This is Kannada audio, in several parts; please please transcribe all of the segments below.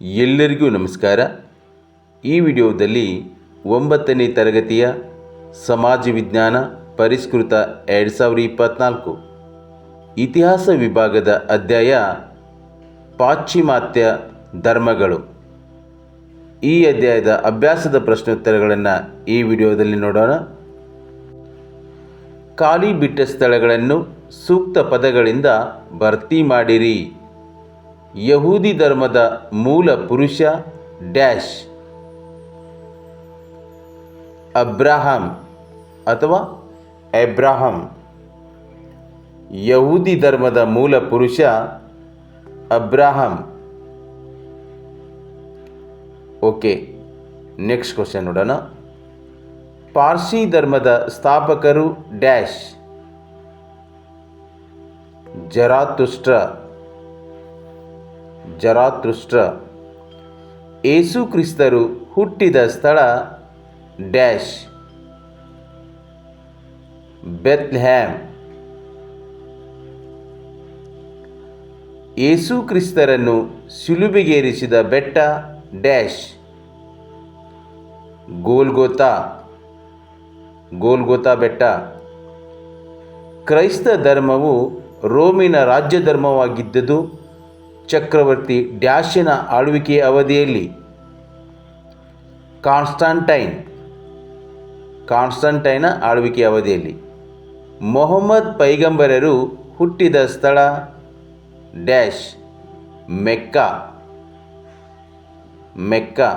ಎಲ್ಲರಿಗೂ ನಮಸ್ಕಾರ. ಈ ವಿಡಿಯೋದಲ್ಲಿ ಒಂಬತ್ತನೇ ತರಗತಿಯ ಸಮಾಜ ವಿಜ್ಞಾನ ಪರಿಷ್ಕೃತ ಎರಡು ಸಾವಿರದ ಇಪ್ಪತ್ತ್ನಾಲ್ಕು ಇತಿಹಾಸ ವಿಭಾಗದ ಅಧ್ಯಾಯ ಪಾಶ್ಚಿಮಾತ್ಯ ಧರ್ಮಗಳು. ಈ ಅಧ್ಯಾಯದ ಅಭ್ಯಾಸದ ಪ್ರಶ್ನೋತ್ತರಗಳನ್ನು ಈ ವಿಡಿಯೋದಲ್ಲಿ ನೋಡೋಣ. ಖಾಲಿ ಬಿಟ್ಟ ಸ್ಥಳಗಳನ್ನು ಸೂಕ್ತ ಪದಗಳಿಂದ ಭರ್ತಿ ಮಾಡಿರಿ. ಯಹೂದಿ ಧರ್ಮದ ಮೂಲ ಪುರುಷ ಡ್ಯಾಶ್. ಅಬ್ರಾಹಂ ಅಥವಾ ಎಬ್ರಾಹಂ. ಯಹೂದಿ ಧರ್ಮದ ಮೂಲ ಪುರುಷ ಅಬ್ರಾಹಂ. ಓಕೆ, ನೆಕ್ಸ್ಟ್ ಕ್ವಶನ್ ನೋಡೋಣ. ಪಾರ್ಸಿ ಧರ್ಮದ ಸ್ಥಾಪಕರು ಡ್ಯಾಶ್. ಜರಾತುಷ್ಟ್ರ ಜರಾತೃಷ್ಟ್ರ ಏಸು ಕ್ರಿಸ್ತರು ಹುಟ್ಟಿದ ಸ್ಥಳ ಡ್ಯಾಶ್. ಬೆತ್ಲ್ಹ್ಯಾಮ್. ಏಸು ಕ್ರಿಸ್ತರನ್ನು ಸಿಲುಬಿಗೇರಿಸಿದ ಬೆಟ್ಟ ಡ್ಯಾಶ್. ಗೋಲ್ಗೋತಾ. ಗೋಲ್ಗೋತಾ ಬೆಟ್ಟ. ಕ್ರೈಸ್ತ ಧರ್ಮವು ರೋಮಿನ ರಾಜ್ಯ ಧರ್ಮವಾಗಿದ್ದುದು ಚಕ್ರವರ್ತಿ ಡ್ಯಾಶಿನ ಆಳ್ವಿಕೆಯ ಅವಧಿಯಲ್ಲಿ ಕಾನ್ಸ್ಟಾಂಟೈನ್, ಕಾನ್ಸ್ಟಂಟೈನ ಆಳ್ವಿಕೆಯ ಅವಧಿಯಲ್ಲಿ. ಮೊಹಮ್ಮದ್ ಪೈಗಂಬರರು ಹುಟ್ಟಿದ ಸ್ಥಳ ಡ್ಯಾಶ್, ಮೆಕ್ಕಾ ಮೆಕ್ಕಾ.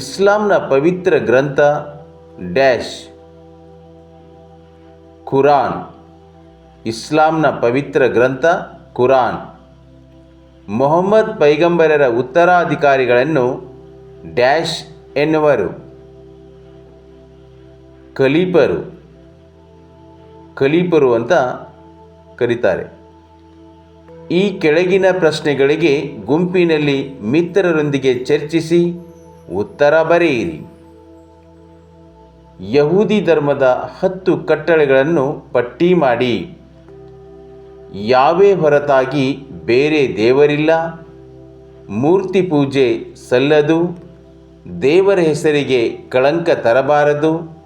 ಇಸ್ಲಾಂನ ಪವಿತ್ರ ಗ್ರಂಥ ಡ್ಯಾಶ್, ಕುರಾನ್, ಇಸ್ಲಾಂನ ಪವಿತ್ರ ಗ್ರಂಥ ಕುರಾನ್. ಮೊಹಮ್ಮದ್ ಪೈಗಂಬರರ ಉತ್ತರಾಧಿಕಾರಿಗಳನ್ನು ಡ್ಯಾಶ್ ಎನ್ನುವರು. ಕಲೀಪರು ಕಲೀಪರು ಅಂತ ಕರೀತಾರೆ. ಈ ಕೆಳಗಿನ ಪ್ರಶ್ನೆಗಳಿಗೆ ಗುಂಪಿನಲ್ಲಿ ಮಿತ್ರರೊಂದಿಗೆ ಚರ್ಚಿಸಿ ಉತ್ತರ ಬರೆಯಿರಿ. ಯಹೂದಿ ಧರ್ಮದ ಹತ್ತು ಕಟ್ಟಳೆಗಳನ್ನು ಪಟ್ಟಿ ಮಾಡಿ. ಯಾವೇ ಹೊರತಾಗಿ ಬೇರೆ ದೇವರಿಲ್ಲ. ಮೂರ್ತಿ ಪೂಜೆ ಸಲ್ಲದು. ದೇವರ ಹೆಸರಿಗೆ ಕಳಂಕ ತರಬಾರದು.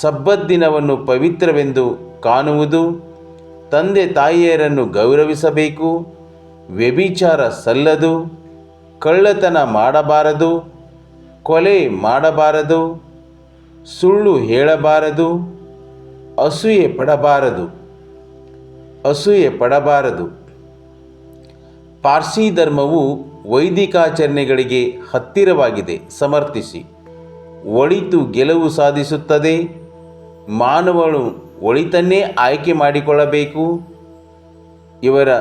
ಸಬ್ಬತ್ ದಿನವನ್ನು ಪವಿತ್ರವೆಂದು ಕಾಣುವುದು. ತಂದೆ ತಾಯಿಯರನ್ನು ಗೌರವಿಸಬೇಕು. ವ್ಯಭಿಚಾರ ಸಲ್ಲದು. ಕಳ್ಳತನ ಮಾಡಬಾರದು. ಕೊಲೆ ಮಾಡಬಾರದು. ಸುಳ್ಳು ಹೇಳಬಾರದು. ಅಸೂಯೆ ಪಡಬಾರದು. ಅಸೂಯೆ ಪಡಬಾರದು. ಪಾರ್ಸಿ ಧರ್ಮವು ವೈದಿಕಾಚರಣೆಗಳಿಗೆ ಹತ್ತಿರವಾಗಿದೆ. ಸಮರ್ಥಿಸಿ. ಒಳಿತು ಗೆಲುವು ಸಾಧಿಸುತ್ತದೆ. ಮಾನವನು ಒಳಿತನ್ನೇ ಆಯ್ಕೆ ಮಾಡಿಕೊಳ್ಳಬೇಕು. ಇವರ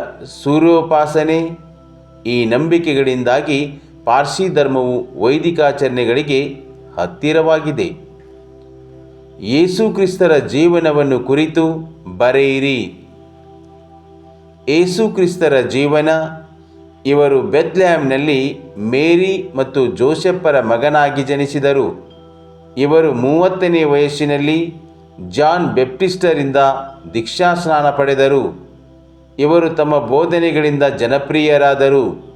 ಸೂರ್ಯೋಪಾಸನೆ ಈ ನಂಬಿಕೆಗಳಿಂದಾಗಿ ಪಾರ್ಸಿ ಧರ್ಮವು ವೈದಿಕಾಚರಣೆಗಳಿಗೆ ಹತ್ತಿರವಾಗಿದೆ. ಯೇಸುಕ್ರಿಸ್ತರ ಜೀವನವನ್ನು ಕುರಿತು ಬರೆಯಿರಿ. ಯೇಸುಕ್ರಿಸ್ತರ ಜೀವನ ಇವರು ಬೆತ್ಲ್ಯಾಮ್ನಲ್ಲಿ ಮೇರಿ ಮತ್ತು ಜೋಸೆಫರ ಮಗನಾಗಿ ಜನಿಸಿದರು. ಇವರು ಮೂವತ್ತನೇ ವಯಸ್ಸಿನಲ್ಲಿ ಜಾನ್ ಬೆಪ್ಟಿಸ್ಟರಿಂದ ದೀಕ್ಷಾಸ್ನಾನ ಪಡೆದರು. ಇವರು ತಮ್ಮ ಬೋಧನೆಗಳಿಂದ ಜನಪ್ರಿಯರಾದರು.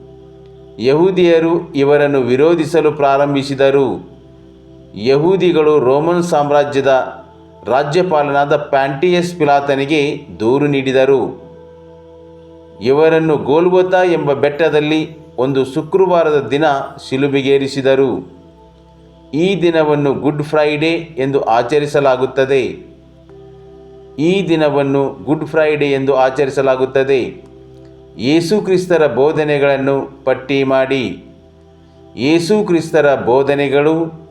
ಯಹೂದಿಯರು ಇವರನ್ನು ವಿರೋಧಿಸಲು ಪ್ರಾರಂಭಿಸಿದರು. ಯಹೂದಿಗಳು ರೋಮನ್ ಸಾಮ್ರಾಜ್ಯದ ರಾಜ್ಯಪಾಲನಾದ ಪ್ಯಾಂಟಿಯಸ್ ಪಿಲಾತನಿಗೆ ದೂರು ನೀಡಿದರು. ಇವರನ್ನು ಗೋಲ್ಗೊತ ಎಂಬ ಬೆಟ್ಟದಲ್ಲಿ ಒಂದು ಶುಕ್ರವಾರದ ದಿನ ಶಿಲುಬೆಗೇರಿಸಿದರು. ಈ ದಿನವನ್ನು ಗುಡ್ ಫ್ರೈಡೇ ಎಂದು ಆಚರಿಸಲಾಗುತ್ತದೆ. ಈ ದಿನವನ್ನು ಗುಡ್ ಫ್ರೈಡೇ ಎಂದು ಆಚರಿಸಲಾಗುತ್ತದೆ. ಯೇಸುಕ್ರಿಸ್ತರ ಬೋಧನೆಗಳನ್ನು ಪಟ್ಟಿ ಮಾಡಿ. ಯೇಸು ಕ್ರಿಸ್ತರ ಬೋಧನೆಗಳು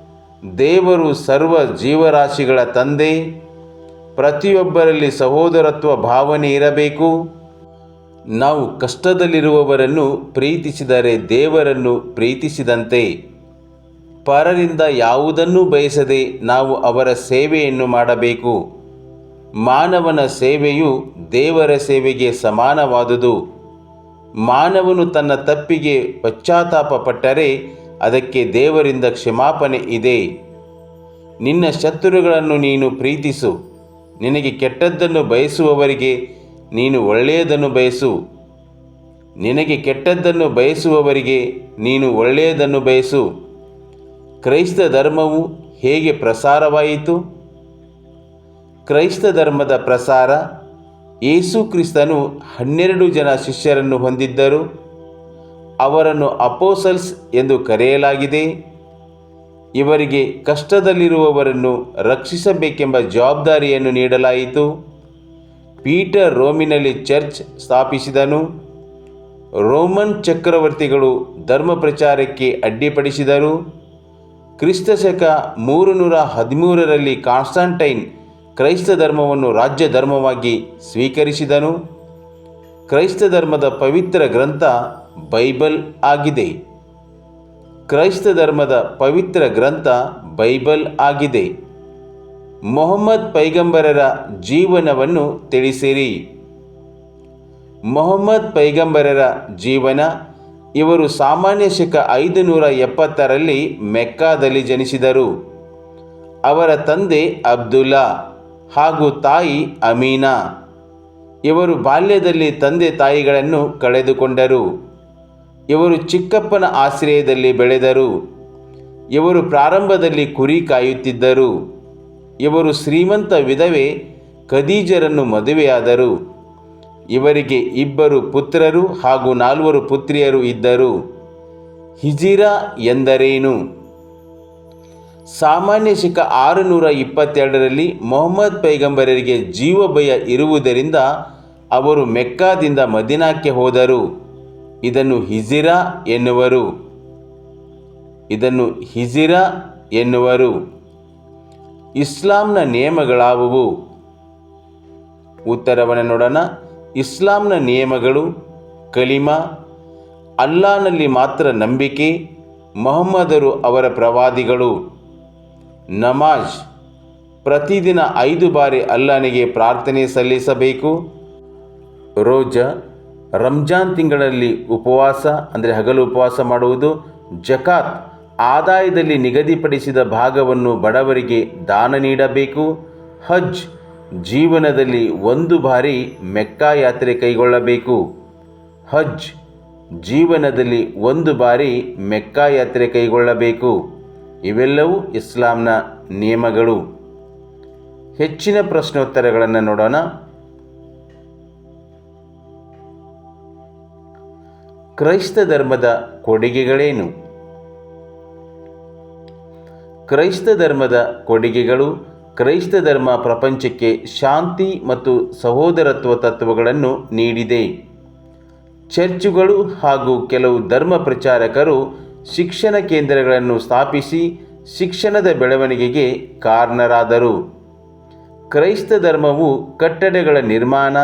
ದೇವರು ಸರ್ವ ಜೀವರಾಶಿಗಳ ತಂದೆ, ಪ್ರತಿಯೊಬ್ಬರಲ್ಲಿ ಸಹೋದರತ್ವ ಭಾವನೆ ಇರಬೇಕು. ನಾವು ಕಷ್ಟದಲ್ಲಿರುವವರನ್ನು ಪ್ರೀತಿಸಿದರೆ ದೇವರನ್ನು ಪ್ರೀತಿಸಿದಂತೆ. ಪರರಿಂದ ಯಾವುದನ್ನೂ ಬಯಸದೆ ನಾವು ಅವರ ಸೇವೆಯನ್ನು ಮಾಡಬೇಕು. ಮಾನವನ ಸೇವೆಯು ದೇವರ ಸೇವೆಗೆ ಸಮಾನವಾದುದು. ಮಾನವನು ತನ್ನ ತಪ್ಪಿಗೆ ಪಶ್ಚಾತ್ತಾಪ ಪಟ್ಟರೆ ಅದಕ್ಕೆ ದೇವರಿಂದ ಕ್ಷಮಾಪಣೆ ಇದೆ. ನಿನ್ನ ಶತ್ರುಗಳನ್ನು ನೀನು ಪ್ರೀತಿಸು. ನಿನಗೆ ಕೆಟ್ಟದ್ದನ್ನು ಬಯಸುವವರಿಗೆ ನೀನು ಒಳ್ಳೆಯದನ್ನು ಬಯಸು. ನಿನಗೆ ಕೆಟ್ಟದ್ದನ್ನು ಬಯಸುವವರಿಗೆ ನೀನು ಒಳ್ಳೆಯದನ್ನು ಬಯಸು. ಕ್ರೈಸ್ತ ಧರ್ಮವು ಹೇಗೆ ಪ್ರಸಾರವಾಯಿತು? ಕ್ರೈಸ್ತ ಧರ್ಮದ ಪ್ರಸಾರ ಯೇಸು ಕ್ರಿಸ್ತನು ಹನ್ನೆರಡು ಜನ ಶಿಷ್ಯರನ್ನು ಹೊಂದಿದ್ದರು. ಅವರನ್ನು ಅಪೋಸಲ್ಸ್ ಎಂದು ಕರೆಯಲಾಗಿದೆ. ಇವರಿಗೆ ಕಷ್ಟದಲ್ಲಿರುವವರನ್ನು ರಕ್ಷಿಸಬೇಕೆಂಬ ಜವಾಬ್ದಾರಿಯನ್ನು ನೀಡಲಾಯಿತು. ಪೀಟರ್ ರೋಮಿನಲ್ಲಿ ಚರ್ಚ್ ಸ್ಥಾಪಿಸಿದನು. ರೋಮನ್ ಚಕ್ರವರ್ತಿಗಳು ಧರ್ಮ ಪ್ರಚಾರಕ್ಕೆ ಅಡ್ಡಿಪಡಿಸಿದರು. ಕ್ರಿಸ್ತ ಶಕ ಮೂರು ನೂರ ಹದಿಮೂರರಲ್ಲಿ ಕಾನ್ಸ್ಟಂಟೈನ್ ಕ್ರೈಸ್ತ ಧರ್ಮವನ್ನು ರಾಜ್ಯ ಧರ್ಮವಾಗಿ ಸ್ವೀಕರಿಸಿದನು. ಕ್ರೈಸ್ತ ಧರ್ಮದ ಪವಿತ್ರ ಗ್ರಂಥ ಬೈಬಲ್ ಆಗಿದೆ. ಕ್ರೈಸ್ತ ಧರ್ಮದ ಪವಿತ್ರ ಗ್ರಂಥ ಬೈಬಲ್ ಆಗಿದೆ. ಮೊಹಮ್ಮದ್ ಪೈಗಂಬರರ ಜೀವನವನ್ನು ತಿಳಿಸಿರಿ. ಮೊಹಮ್ಮದ್ ಪೈಗಂಬರರ ಜೀವನ ಇವರು ಸಾಮಾನ್ಯ ಶಕ ಐದು ನೂರ ಎಪ್ಪತ್ತರಲ್ಲಿ ಮೆಕ್ಕಾದಲ್ಲಿ ಜನಿಸಿದರು. ಅವರ ತಂದೆ ಅಬ್ದುಲ್ಲಾ ಹಾಗೂ ತಾಯಿ ಅಮೀನಾ. ಇವರು ಬಾಲ್ಯದಲ್ಲಿ ತಂದೆ ತಾಯಿಗಳನ್ನು ಕಳೆದುಕೊಂಡರು. ಇವರು ಚಿಕ್ಕಪ್ಪನ ಆಶ್ರಯದಲ್ಲಿ ಬೆಳೆದರು. ಇವರು ಪ್ರಾರಂಭದಲ್ಲಿ ಕುರಿ ಕಾಯುತ್ತಿದ್ದರು. ಇವರು ಶ್ರೀಮಂತ ವಿಧವೆ, ಖದೀಜರನ್ನು ಮದುವೆಯಾದರು. ಇವರಿಗೆ ಇಬ್ಬರು ಪುತ್ರರು ಹಾಗೂ ನಾಲ್ವರು ಪುತ್ರಿಯರು ಇದ್ದರು. ಹಿಜಿರಾ ಎಂದರೇನು? ಸಾಮಾನ್ಯ ಶಿಖ ಆರುನೂರ ಇಪ್ಪತ್ತೆರಡರಲ್ಲಿ ಮೊಹಮ್ಮದ್ ಪೈಗಂಬರರಿಗೆ ಜೀವ ಭಯ ಇರುವುದರಿಂದ ಅವರು ಮೆಕ್ಕಾದಿಂದ ಮದಿನಾಕ್ಕೆ ಹೋದರು. ಇದನ್ನು ಹಿಜಿರಾ ಎನ್ನುವರು. ಇದನ್ನು ಹಿಜಿರಾ ಎನ್ನುವರು. ಇಸ್ಲಾಂನ ನಿಯಮಗಳಾವುವು? ಉತ್ತರವನ್ನು ನೋಡೋಣ. ಇಸ್ಲಾಂನ ನಿಯಮಗಳು ಕಲಿಮಾ ಅಲ್ಲಾನಲ್ಲಿ ಮಾತ್ರ ನಂಬಿಕೆ, ಮೊಹಮ್ಮದರು ಅವರ ಪ್ರವಾದಿಗಳು. ನಮಾಜ್, ಪ್ರತಿದಿನ ಐದು ಬಾರಿ ಅಲ್ಲಾನಿಗೆ ಪ್ರಾರ್ಥನೆ ಸಲ್ಲಿಸಬೇಕು. ರೋಜಾ, ರಂಜಾನ್ ತಿಂಗಳಲ್ಲಿ ಉಪವಾಸ, ಅಂದರೆ ಹಗಲು ಉಪವಾಸ ಮಾಡುವುದು, ಜಕಾತ್. ಆದಾಯದಲ್ಲಿ ನಿಗದಿಪಡಿಸಿದ ಭಾಗವನ್ನು ಬಡವರಿಗೆ ದಾನ ನೀಡಬೇಕು. ಹಜ್ ಜೀವನದಲ್ಲಿ ಒಂದು ಬಾರಿ ಮೆಕ್ಕಾ ಯಾತ್ರೆ ಕೈಗೊಳ್ಳಬೇಕು. ಹಜ್ ಜೀವನದಲ್ಲಿ ಒಂದು ಬಾರಿ ಮೆಕ್ಕಾ ಯಾತ್ರೆ ಕೈಗೊಳ್ಳಬೇಕು. ಇವೆಲ್ಲವೂ ಇಸ್ಲಾಂನ ನಿಯಮಗಳು. ಹೆಚ್ಚಿನ ಪ್ರಶ್ನೋತ್ತರಗಳನ್ನು ನೋಡೋಣ. ಕ್ರೈಸ್ತ ಧರ್ಮದ ಕೊಡುಗೆಗಳೇನು? ಕ್ರೈಸ್ತ ಧರ್ಮದ ಕೊಡುಗೆಗಳು, ಕ್ರೈಸ್ತ ಧರ್ಮ ಪ್ರಪಂಚಕ್ಕೆ ಶಾಂತಿ ಮತ್ತು ಸಹೋದರತ್ವ ತತ್ವಗಳನ್ನು ನೀಡಿದೆ. ಚರ್ಚುಗಳು ಹಾಗೂ ಕೆಲವು ಧರ್ಮ ಪ್ರಚಾರಕರು ಶಿಕ್ಷಣ ಕೇಂದ್ರಗಳನ್ನು ಸ್ಥಾಪಿಸಿ ಶಿಕ್ಷಣದ ಬೆಳವಣಿಗೆಗೆ ಕಾರಣರಾದರು. ಕ್ರೈಸ್ತ ಧರ್ಮವು ಕಟ್ಟಡಗಳ ನಿರ್ಮಾಣ,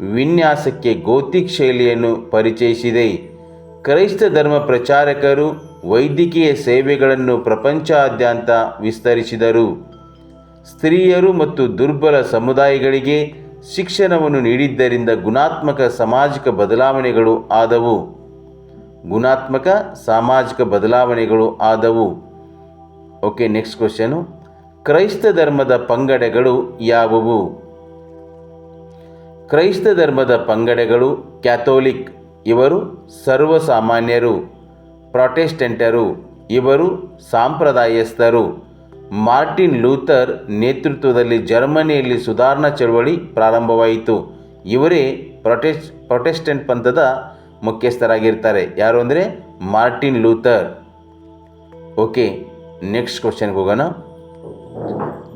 ವಿನ್ಯಾಸಕ್ಕೆ ಗೋತಿಕ್ ಶೈಲಿಯನ್ನು ಪರಿಚಯಿಸಿದೆ. ಕ್ರೈಸ್ತ ಧರ್ಮ ಪ್ರಚಾರಕರು ವೈದ್ಯಕೀಯ ಸೇವೆಗಳನ್ನು ಪ್ರಪಂಚಾದ್ಯಂತ ವಿಸ್ತರಿಸಿದರು. ಸ್ತ್ರೀಯರು ಮತ್ತು ದುರ್ಬಲ ಸಮುದಾಯಗಳಿಗೆ ಶಿಕ್ಷಣವನ್ನು ನೀಡಿದ್ದರಿಂದ ಗುಣಾತ್ಮಕ ಸಾಮಾಜಿಕ ಬದಲಾವಣೆಗಳು ಆದವು. ಗುಣಾತ್ಮಕ ಸಾಮಾಜಿಕ ಬದಲಾವಣೆಗಳು ಆದವು. ಓಕೆ ನೆಕ್ಸ್ಟ್ ಕ್ವಶನು ಕ್ರೈಸ್ತ ಧರ್ಮದ ಪಂಗಡಗಳು ಯಾವುವು? ಕ್ರೈಸ್ತ ಧರ್ಮದ ಪಂಗಡಗಳು ಕ್ಯಾಥೋಲಿಕ್. ಇವರು ಸರ್ವಸಾಮಾನ್ಯರು. ಪ್ರೊಟೆಸ್ಟೆಂಟರು, ಇವರು ಸಾಂಪ್ರದಾಯಸ್ಥರು. ಮಾರ್ಟಿನ್ ಲೂಥರ್ ನೇತೃತ್ವದಲ್ಲಿ ಜರ್ಮನಿಯಲ್ಲಿ ಸುಧಾರಣಾ ಚಳವಳಿ ಪ್ರಾರಂಭವಾಯಿತು. ಇವರೇ ಪ್ರೊಟೆಸ್ಟ್ ಪ್ರೊಟೆಸ್ಟೆಂಟ್ ಪಂಥದ ಮುಖ್ಯಸ್ಥರಾಗಿರ್ತಾರೆ. ಯಾರು ಅಂದರೆ? Martin Luther. ಓಕೆ, ನೆಕ್ಸ್ಟ್ ಕ್ವಶನ್ಗೆ ಹೋಗೋಣ.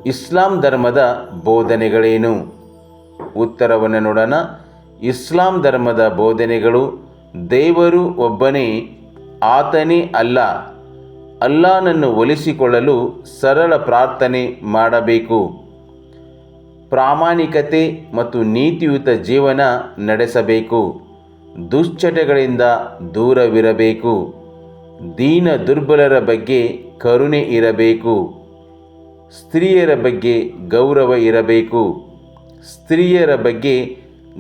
ಇಸ್ಲಾಂ ಧರ್ಮದ ಬೋಧನೆಗಳೇನು? ಉತ್ತರವನ್ನು ನೋಡೋಣ. ಇಸ್ಲಾಂ ಧರ್ಮದ ಬೋಧನೆಗಳು ದೇವರು ಒಬ್ಬನೇ ಆತನೇ ಅಲ್ಲ. ಅಲ್ಲಾನನ್ನು ಒಲಿಸಿಕೊಳ್ಳಲು ಸರಳ ಪ್ರಾರ್ಥನೆ ಮಾಡಬೇಕು. ಪ್ರಾಮಾಣಿಕತೆ ಮತ್ತು ನೀತಿಯುತ ಜೀವನ ನಡೆಸಬೇಕು. ದುಶ್ಚಟಗಳಿಂದ ದೂರವಿರಬೇಕು. ದೀನ ದುರ್ಬಲರ ಬಗ್ಗೆ ಕರುಣೆ ಇರಬೇಕು. ಸ್ತ್ರೀಯರ ಬಗ್ಗೆ ಗೌರವ ಇರಬೇಕು. ಸ್ತ್ರೀಯರ ಬಗ್ಗೆ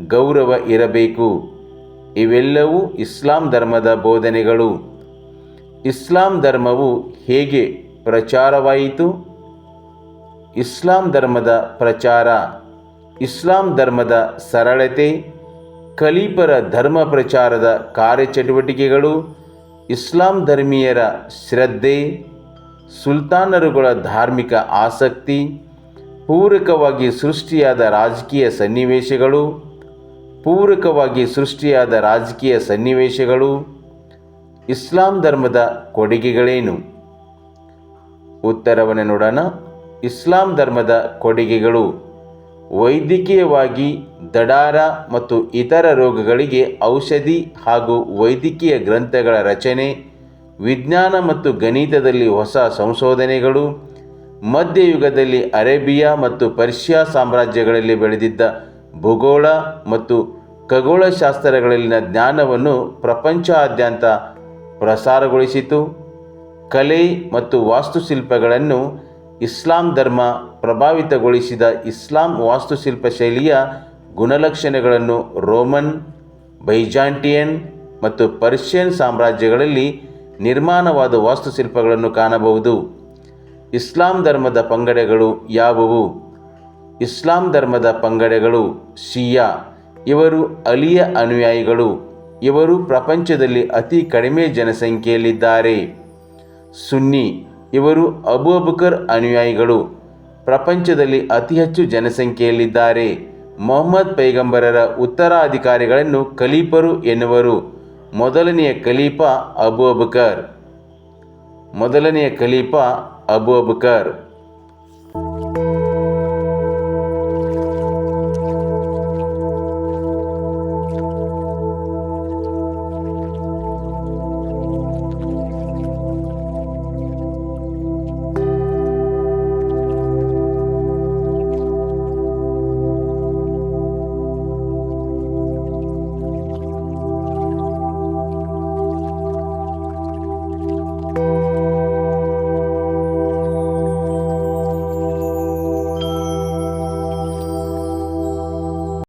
ಗೌರವ ಇರಬೇಕು. ಇವೆಲ್ಲವೂ ಇಸ್ಲಾಂ ಧರ್ಮದ ಬೋಧನೆಗಳು. ಇಸ್ಲಾಂ ಧರ್ಮವು ಹೇಗೆ ಪ್ರಚಾರವಾಯಿತು? ಇಸ್ಲಾಂ ಧರ್ಮದ ಪ್ರಚಾರ, ಇಸ್ಲಾಂ ಧರ್ಮದ ಸರಳತೆ ಕಲೀಪರ ಧರ್ಮ ಪ್ರಚಾರದ ಕಾರ್ಯಚಟುವಟಿಕೆಗಳು, ಇಸ್ಲಾಂ ಧರ್ಮೀಯರ ಶ್ರದ್ಧೆ, ಸುಲ್ತಾನರುಗಳ ಧಾರ್ಮಿಕ ಆಸಕ್ತಿ, ಪೂರಕವಾಗಿ ಸೃಷ್ಟಿಯಾದ ರಾಜಕೀಯ ಸನ್ನಿವೇಶಗಳು, ಪೂರಕವಾಗಿ ಸೃಷ್ಟಿಯಾದ ರಾಜಕೀಯ ಸನ್ನಿವೇಶಗಳು ಇಸ್ಲಾಂ ಧರ್ಮದ ಕೊಡುಗೆಗಳೇನು? ಉತ್ತರವನ್ನು ನೋಡೋಣ ಇಸ್ಲಾಂ ಧರ್ಮದ ಕೊಡುಗೆಗಳು ವೈದ್ಯಕೀಯವಾಗಿ ದಡಾರ ಮತ್ತು ಇತರ ರೋಗಗಳಿಗೆ ಔಷಧಿ ಹಾಗೂ ವೈದ್ಯಕೀಯ ಗ್ರಂಥಗಳ ರಚನೆ, ವಿಜ್ಞಾನ ಮತ್ತು ಗಣಿತದಲ್ಲಿ ಹೊಸ ಸಂಶೋಧನೆಗಳು, ಮಧ್ಯಯುಗದಲ್ಲಿ ಅರೇಬಿಯಾ ಮತ್ತು ಪರ್ಷಿಯಾ ಸಾಮ್ರಾಜ್ಯಗಳಲ್ಲಿ ಬೆಳೆದಿದ್ದ ಭೂಗೋಳ ಮತ್ತು ಖಗೋಳಶಾಸ್ತ್ರಗಳಲ್ಲಿನ ಜ್ಞಾನವನ್ನು ಪ್ರಪಂಚಾದ್ಯಂತ ಪ್ರಸಾರಗೊಳಿಸಿತು. ಕಲೆ ಮತ್ತು ವಾಸ್ತುಶಿಲ್ಪಗಳನ್ನು ಇಸ್ಲಾಂ ಧರ್ಮ ಪ್ರಭಾವಿತಗೊಳಿಸಿದ ಇಸ್ಲಾಂ ವಾಸ್ತುಶಿಲ್ಪ ಶೈಲಿಯ ಗುಣಲಕ್ಷಣಗಳನ್ನು ರೋಮನ್, ಬೈಜಾಂಟಿಯನ್ ಮತ್ತು ಪರ್ಷಿಯನ್ ಸಾಮ್ರಾಜ್ಯಗಳಲ್ಲಿ ನಿರ್ಮಾಣವಾದ ವಾಸ್ತುಶಿಲ್ಪಗಳನ್ನು ಕಾಣಬಹುದು. ಇಸ್ಲಾಂ ಧರ್ಮದ ಪಂಗಡಗಳು ಯಾವುವು? ಇಸ್ಲಾಂ ಧರ್ಮದ ಪಂಗಡಗಳು ಶಿಯಾ, ಇವರು ಅಲಿಯ ಅನುಯಾಯಿಗಳು. ಇವರು ಪ್ರಪಂಚದಲ್ಲಿ ಅತಿ ಕಡಿಮೆ ಜನಸಂಖ್ಯೆಯಲ್ಲಿದ್ದಾರೆ. ಸುನ್ನಿ ಇವರು ಅಬು ಅನುಯಾಯಿಗಳು. ಪ್ರಪಂಚದಲ್ಲಿ ಅತಿ ಹೆಚ್ಚು ಜನಸಂಖ್ಯೆಯಲ್ಲಿದ್ದಾರೆ. ಮೊಹಮ್ಮದ್ ಪೈಗಂಬರರ ಉತ್ತರಾಧಿಕಾರಿಗಳನ್ನು ಖಲೀಫರು ಎನ್ನುವರು. ಮೊದಲನೆಯ ಖಲೀಫಾ ಅಬು ಮೊದಲನೆಯ ಖಲೀಫಾ ಅಬು